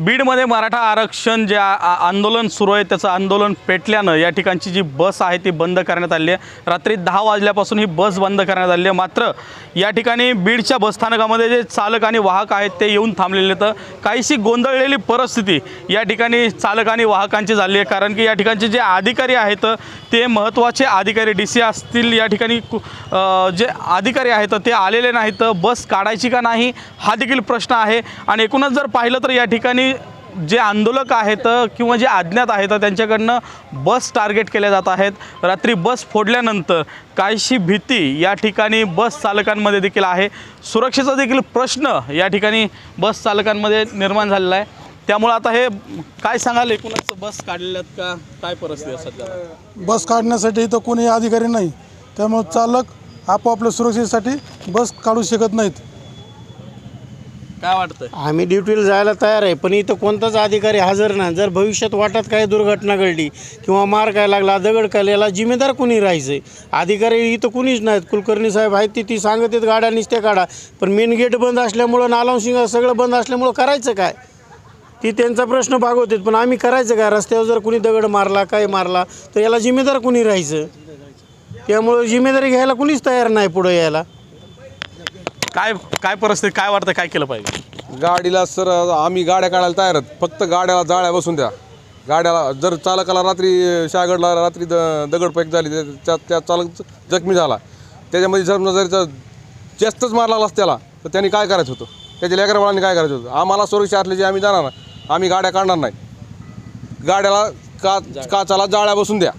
बीडमध्ये मराठा आरक्षण जे आ- आंदोलन सुरू आहे त्याचं आंदोलन पेटल्यानं या ठिकाणची जी बस आहे ती बंद करण्यात आली आहे. रात्री दहा वाजल्यापासून ही बस बंद करण्यात आली आहे. मात्र या ठिकाणी बीडच्या बसस्थानकामध्ये जे चालक आणि वाहक आहेत ते येऊन थांबलेले तर काहीशी गोंधळलेली परिस्थिती या ठिकाणी चालक आणि वाहकांची झाली आहे. कारण की या ठिकाणचे जे अधिकारी आहेत ते महत्त्वाचे अधिकारी. डी सी असतील या ठिकाणी कु- जे अधिकारी आहेत ते आलेले नाहीत. बस काढायची का नाही हा देखील प्रश्न आहे. आणि एकूणच जर पाहिलं तर या ठिकाणी जे आंदोलक आहेत किंवा जे अज्ञात आहेत त्यांच्याकडनं बस टार्गेट केल्या जात आहेत. रात्री बस फोडल्यानंतर काहीशी भीती या ठिकाणी बस चालकांमध्ये देखील आहे. सुरक्षेचा देखील प्रश्न या ठिकाणी बस चालकांमध्ये निर्माण झालेला आहे. त्यामुळं आता हे काय सांगाल एकूणच बस काढलेल्यात का? काय परिस्थिती सध्या? बस काढण्यासाठी इथं कोणी अधिकारी नाही. त्यामुळे चालक आपापल्या सुरक्षेसाठी बस काढू शकत नाहीत. काय वाटतं आम्ही ड्युटीला जायला तयार आहे पण इथं कोणताच अधिकारी हजर नाही. जर भविष्यात वाटत काय दुर्घटना घडली किंवा मार काय लागला दगड काय याला जिम्मेदार कुणी राहायचं अधिकारी इथं कुणीच नाहीत. कुलकर्णी साहेब आहेत ती ती सांगत आहेत गाड्या निसत्या काढा. पण मेन गेट बंद असल्यामुळं नालांशिंग सगळं बंद असल्यामुळं करायचं काय? ती त्यांचा प्रश्न भागवतात पण आम्ही करायचं काय? रस्त्यावर जर कुणी दगड मारला काय मारला तर याला जिम्मेदार कुणी राहायचं? त्यामुळं जिम्मेदारी घ्यायला कुणीच तयार नाही पुढं यायला. काय काय परिस्थिती काय वाटतं काय केलं पाहिजे? गाडीला सर आम्ही गाड्या काढायला तयार आहेत. फक्त गाड्याला जाळ्या बसून द्या. गाड्याला जर चालकाला रात्री शहागडला रात्री द दगडफेक झाली त्या- त्या त्या चालक जखमी झाला. त्याच्यामध्ये समजा जर जर जास्तच मार लागला त्याला तर त्यांनी काय करायचं होतं? त्याच्या लेकरबाळांनी काय करायचं होतं? आम्हाला सुरक्षा असल्याची आम्ही जाणार नाही. आम्ही गाड्या काढणार नाही. गाड्याला का काचाला जाळ्या बसून द्या.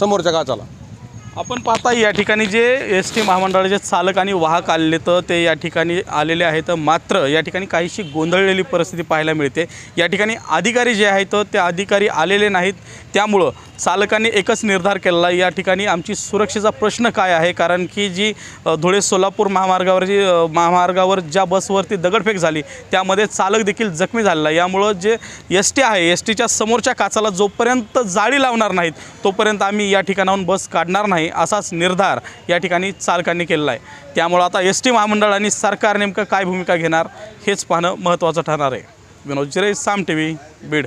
समोरच्या काचाला. आपण पाहता या ठिकाणी जे एस टी महामंडळाचे चालक आणि वाहक आलेले तर ते या ठिकाणी आलेले आहेत. मात्र या ठिकाणी काहीशी गोंधळलेली परिस्थिती पाहायला मिळते. या ठिकाणी अधिकारी जे आहेत ते अधिकारी आलेले नाहीत. त्यामुळं चालकांनी एकच निर्धार केलेला आहे. या ठिकाणी आमची सुरक्षेचा प्रश्न काय आहे? कारण की जी धुळे सोलापूर महामार्गावर जी महामार्गावर ज्या बसवरती दगडफेक झाली त्यामध्ये चालक देखील जखमी झालेला यामुळं जे एस टी आहे एस टीच्या समोरच्या काचाला जोपर्यंत जाळी लावणार नाहीत तोपर्यंत आम्ही या ठिकाणाहून बस काढणार नाही असाच निर्धार या ठिकाणी चालकांनी केलेला आहे. त्यामुळं आता एस टी महामंडळ आणि सरकार नेमकं काय भूमिका घेणार हेच पाहणं महत्त्वाचं ठरणार आहे. विनोद जिरे साम टी व्ही बीड.